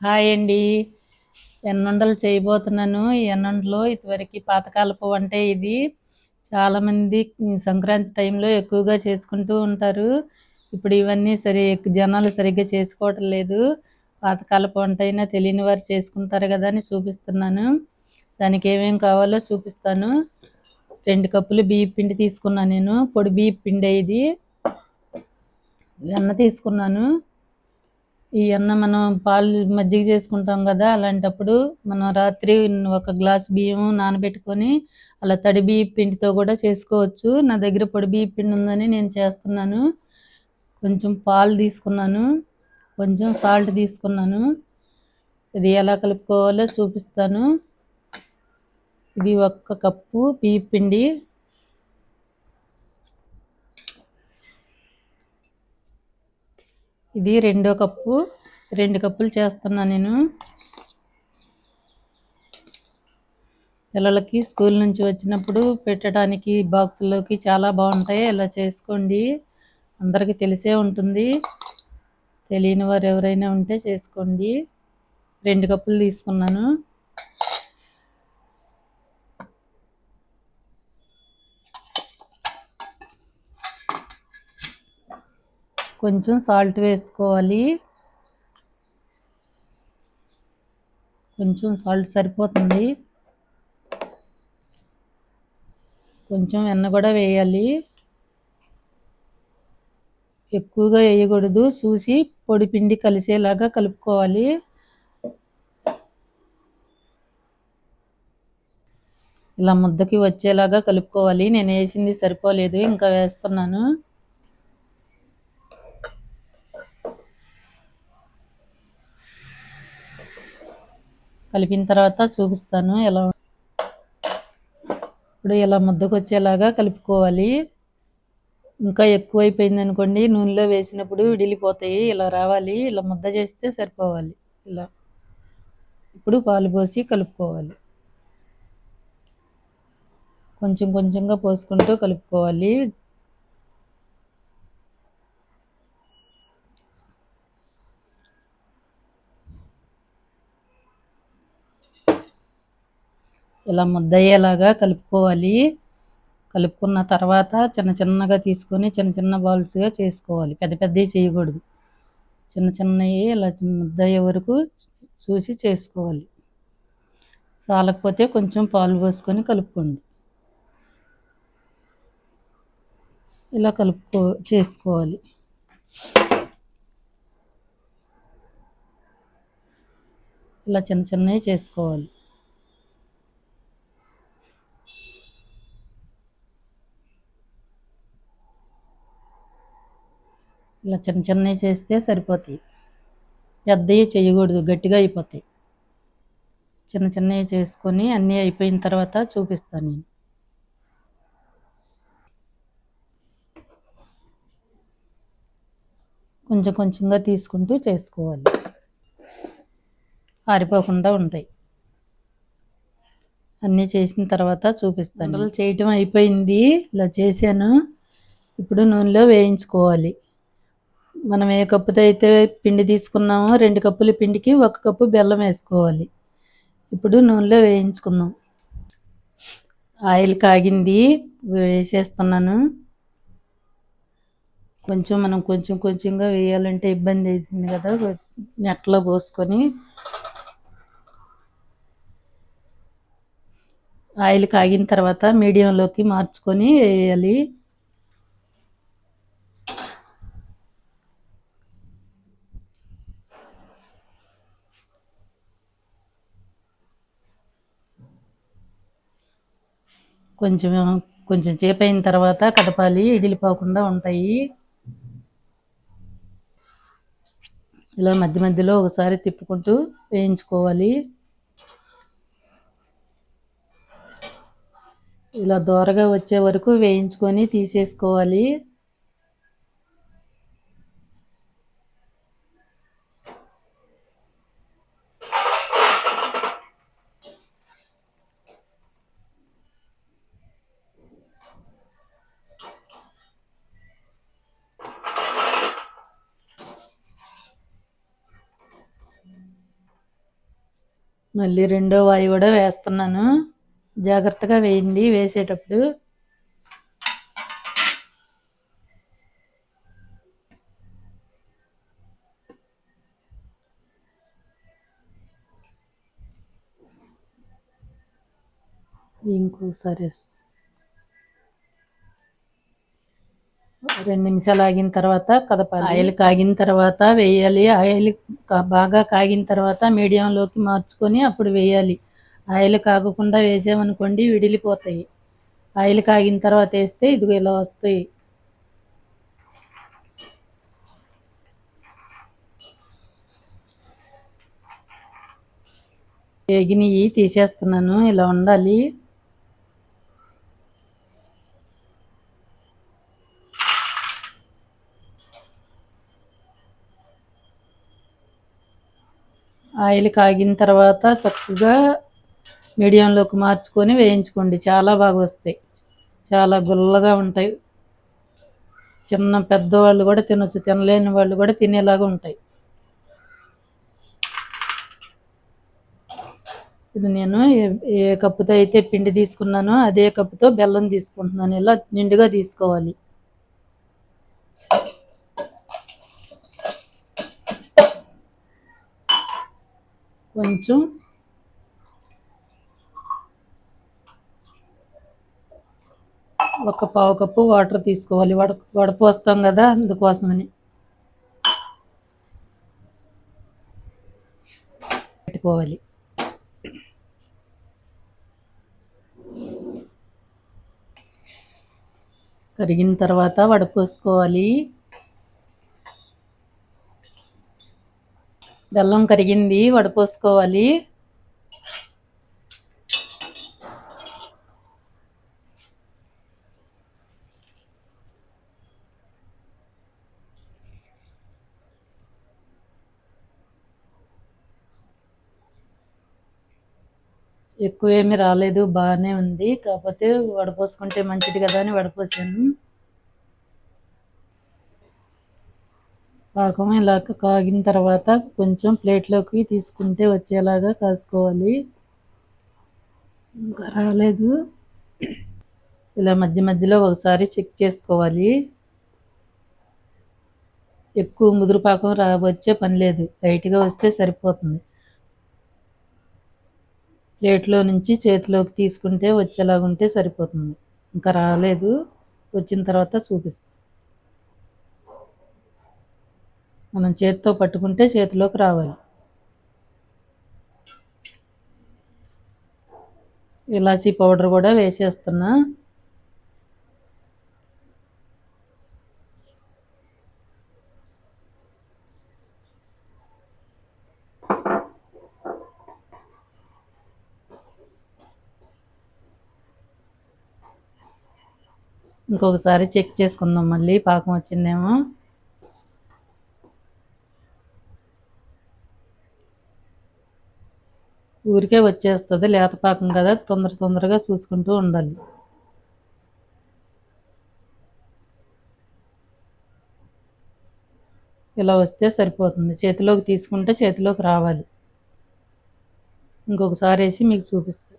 Hi అండి. ఎన్నుండలు చేయబోతున్నాను. ఈ ఎన్నుండలు ఇదివరకు పాతకాలపు వంట ఇది. చాలామంది సంక్రాంతి టైంలో ఎక్కువగా చేసుకుంటూ ఉంటారు. ఇప్పుడు ఇవన్నీ సరి జనాలు సరిగ్గా చేసుకోవటం లేదు. పాతకాలపు వంట అయినా తెలియని వారు చేసుకుంటారు కదా అని చూపిస్తున్నాను. దానికి ఏమేం కావాలో చూపిస్తాను. రెండు కప్పులు బియ్య పిండి తీసుకున్నాను నేను. పొడి బియ్య పిండి ఇది. వెన్న తీసుకున్నాను. ఈ అన్న మనం పాలు మజ్జిగ చేసుకుంటాం కదా అలాంటప్పుడు మనం రాత్రి ఒక గ్లాస్ బియ్యం నానబెట్టుకొని అలా తడి బియ్య పిండితో కూడా చేసుకోవచ్చు. నా దగ్గర పొడి బియ్య పిండి ఉందని నేను చేస్తున్నాను. కొంచెం పాలు తీసుకున్నాను. కొంచెం సాల్ట్ తీసుకున్నాను. ఇది ఎలా కలుపుకోవాలో చూపిస్తాను. ఇది ఒక్క కప్పు బియ్య పిండి. ఇది రెండో కప్పు. రెండు కప్పులు చేస్తున్నా నేను. పిల్లలకి స్కూల్ నుంచి వచ్చినప్పుడు పెట్టడానికి బాక్సుల్లోకి చాలా బాగుంటాయి. ఇలా చేసుకోండి. అందరికీ తెలిసే ఉంటుంది. తెలియని వారు ఎవరైనా ఉంటే చేసుకోండి. రెండు కప్పులు తీసుకున్నాను. కొంచెం సాల్ట్ వేసుకోవాలి. కొంచెం సాల్ట్ సరిపోతుంది. కొంచెం వెన్న కూడా వేయాలి. ఎక్కువగా వేయకూడదు. చూసి పొడి పిండి కలిసేలాగా కలుపుకోవాలి. ఇలా ముద్దకి వచ్చేలాగా కలుపుకోవాలి. నేను వేసింది సరిపోలేదు. ఇంకా వేస్తున్నాను. కలిపిన తర్వాత చూపిస్తాను ఎలా ఇప్పుడు ఇలా ముద్దకు వచ్చేలాగా కలుపుకోవాలి. ఇంకా ఎక్కువైపోయింది అనుకోండి నూనెలో వేసినప్పుడు విడిలిపోతాయి ఇలా రావాలి. ఇలా ముద్ద చేస్తే సరిపోవాలి. ఇలా. ఇప్పుడు పాలు పోసి కలుపుకోవాలి. కొంచెం కొంచెంగా పోసుకుంటూ కలుపుకోవాలి. ఇలా ముద్దయ్యేలాగా కలుపుకోవాలి. కలుపుకున్న తర్వాత చిన్న చిన్నగా తీసుకొని చిన్న చిన్న బాల్స్గా చేసుకోవాలి. పెద్ద పెద్దవి చేయకూడదు. చిన్న చిన్నవి ఇలా ముద్దయ్యే వరకు చూసి చేసుకోవాలి. చాలకపోతే కొంచెం పాలు పోసుకొని కలుపుకోండి. ఇలా కలుపుకో చేసుకోవాలి. ఇలా చిన్న చిన్నవి చేసుకోవాలి. ఇలా చిన్న చిన్నవి చేస్తే సరిపోతాయి. పెద్దవి చేయకూడదు గట్టిగా అయిపోతాయి. చిన్న చిన్నవి చేసుకొని అన్నీ అయిపోయిన తర్వాత చూపిస్తాను నేను. కొంచెం కొంచెంగా తీసుకుంటూ చేసుకోవాలి. ఆరిపోకుండా ఉంటాయి. అన్నీ చేసిన తర్వాత చూపిస్తాను. చేయటం అయిపోయింది. ఇలా చేశాను. ఇప్పుడు నూనెలో వేయించుకోవాలి. మనం ఏ కప్పుతో అయితే పిండి తీసుకున్నామో రెండు కప్పుల పిండికి ఒక కప్పు బెల్లం వేసుకోవాలి. ఇప్పుడు నూనెలో వేయించుకుందాం. ఆయిల్ కాగింది వేసేస్తున్నాను. కొంచెం మనం కొంచెం కొంచెంగా వేయాలంటే ఇబ్బంది అవుతుంది కదా నెట్లో పోసుకొని. ఆయిల్ కాగిన తర్వాత మీడియంలోకి మార్చుకొని వేయాలి. కొంచెం కొంచెం చేపు అయిన తర్వాత కదపాలి. ఇడిలిపోకుండా ఉంటాయి. ఇలా మధ్య మధ్యలో ఒకసారి తిప్పుకుంటూ వేయించుకోవాలి. ఇలా దోరగా వచ్చే వరకు వేయించుకొని తీసేసుకోవాలి. మళ్ళీ రెండో వాయి కూడా వేస్తున్నాను. జాగ్రత్తగా వేయండి వేసేటప్పుడు. ఇంకోసారి వేస్తాను రెండు నిమిషాలు ఆగిన తర్వాత కదపాలి ఆయిల్ కాగిన తర్వాత వేయాలి. ఆయిల్ బాగా కాగిన తర్వాత మీడియంలోకి మార్చుకొని అప్పుడు వేయాలి. ఆయిల్ కాగకుండా వేసామనుకోండి విడిలిపోతాయి. ఆయిల్ కాగిన తర్వాత వేస్తే ఇదిగో ఇలా వస్తాయి. వేగినవి తీసేస్తున్నాను. ఇలా ఉండాలి. ఆయిల్ కాగిన తర్వాత చక్కగా మీడియంలోకి మార్చుకొని వేయించుకోండి. చాలా బాగా వస్తాయి. చాలా గుల్లగా ఉంటాయి. చిన్న పెద్దవాళ్ళు కూడా తినొచ్చు. తినలేని వాళ్ళు కూడా తినేలాగా ఉంటాయి. ఇప్పుడు నేను ఏ- ఏ కప్పుతో అయితే పిండి తీసుకున్నానో అదే కప్పుతో బెల్లం తీసుకుంటున్నాను. ఇలా నిండుగా తీసుకోవాలి. కొంచెం ఒక పావు కప్పు వాటర్ తీసుకోవాలి. వడ వడపోస్తాం కదా అందుకోసమని. పెట్టుకోవాలి. కరిగిన తర్వాత వడపోసుకోవాలి. బెల్లం కరిగింది వడపోసుకోవాలి ఎక్కువ ఏమీ రాలేదు బాగానే ఉంది. కాకపోతే వడపోసుకుంటే మంచిది కదా అని వడపోసాను పాకం ఇలా కాగిన తర్వాత కొంచెం ప్లేట్లోకి తీసుకుంటే వచ్చేలాగా కాసుకోవాలి. ఇంకా రాలేదు. ఇలా మధ్య మధ్యలో ఒకసారి చెక్ చేసుకోవాలి. ఎక్కువ ముదురు పాకం రా వచ్చే పని లేదు. లైట్గా వస్తే సరిపోతుంది. ప్లేట్లో నుంచి చేతిలోకి తీసుకుంటే వచ్చేలాగా ఉంటే సరిపోతుంది. ఇంకా రాలేదు. వచ్చిన తర్వాత చూపిస్తాం. మనం చేతితో పట్టుకుంటే చేతిలోకి రావాలి. ఇలాచీ పౌడర్ కూడా వేసేస్తున్నా. ఇంకొకసారి చెక్ చేసుకుందాం మళ్ళీ పాకం వచ్చిందేమో. ఊరికే వచ్చేస్తుంది లేత పాకం కదా తొందర తొందరగా చూసుకుంటూ ఉండాలి. ఇలా వస్తే సరిపోతుంది. చేతిలోకి తీసుకుంటే చేతిలోకి రావాలి. ఇంకొకసారి వేసి మీకు చూపిస్తాను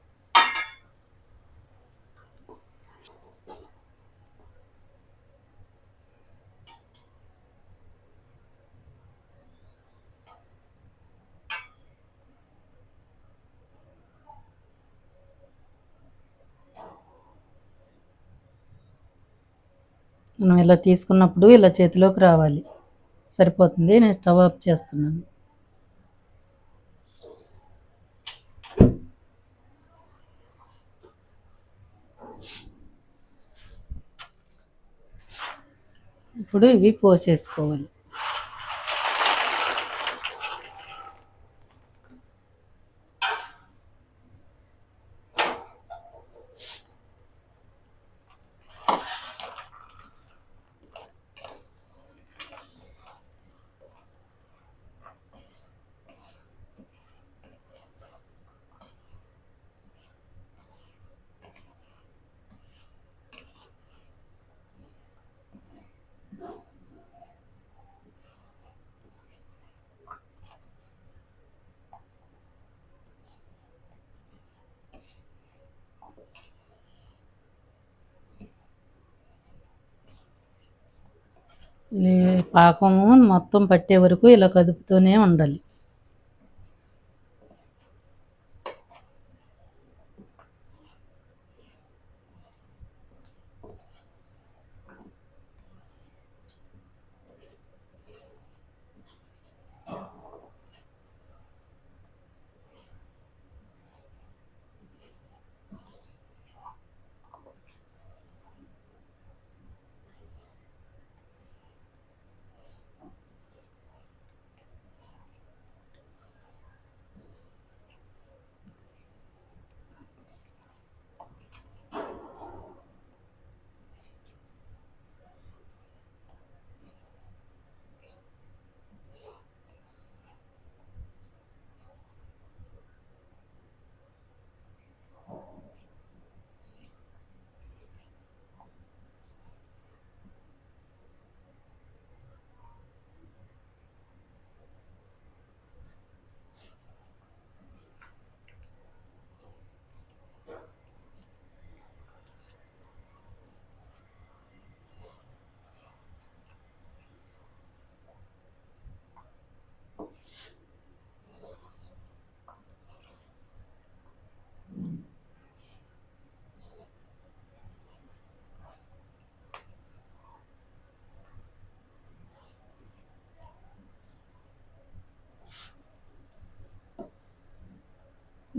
మనం ఇలా తీసుకున్నప్పుడు ఇలా చేతిలోకి రావాలి. సరిపోతుంది. నేను స్టవ్ ఆఫ్ చేస్తున్నాను. ఇప్పుడు ఇవి పోసేసుకోవాలి. పాకము మొత్తం పట్టే వరకు ఇలా కదుపుతూనే ఉండాలి.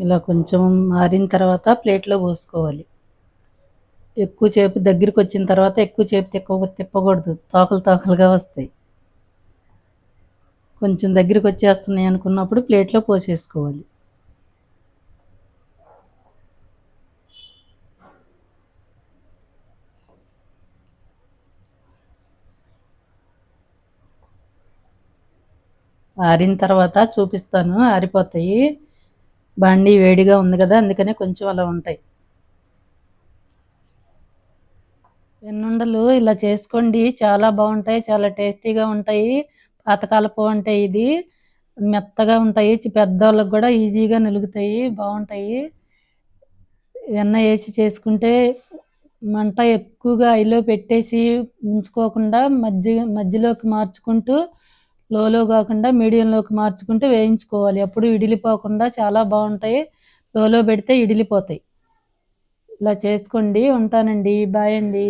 ఇలా కొంచెం మారిన తర్వాత ప్లేట్లో పోసుకోవాలి. ఎక్కువ చేపు దగ్గరికి వచ్చిన తర్వాత ఎక్కువ చేపు తిప్ప తిప్పకూడదు. తోకలు తోకలుగా వస్తాయి. కొంచెం దగ్గరికి వచ్చేస్తున్నాయి అనుకున్నప్పుడు ప్లేట్లో పోసేసుకోవాలి. ఆరిన తర్వాత చూపిస్తాను. ఆరిపోతాయి. బండి వేడిగా ఉంది కదా అందుకనే కొంచెం అలా ఉంటాయి. వెన్నుండలు ఇలా చేసుకోండి చాలా బాగుంటాయి చాలా టేస్టీగా ఉంటాయి. పాతకాలపు అంటే ఇది మెత్తగా ఉంటాయి పెద్దవాళ్ళకి కూడా ఈజీగా నిలుగుతాయి బాగుంటాయి. వెన్న వేసి చేసుకుంటే మంట ఎక్కువగా ఐలో పెట్టేసి ఉంచుకోకుండా మధ్య మధ్యలోకి మార్చుకుంటూ లోలో కాకుండా మీడియంలోకి మార్చుకుంటే వేయించుకోవాలి. అప్పుడు ఇడిలిపోకుండా చాలా బాగుంటాయి. లోలో పెడితే ఇడిలిపోతాయి. ఇలా చేసుకోండి. ఉంటానండి. బాయ్ అండి.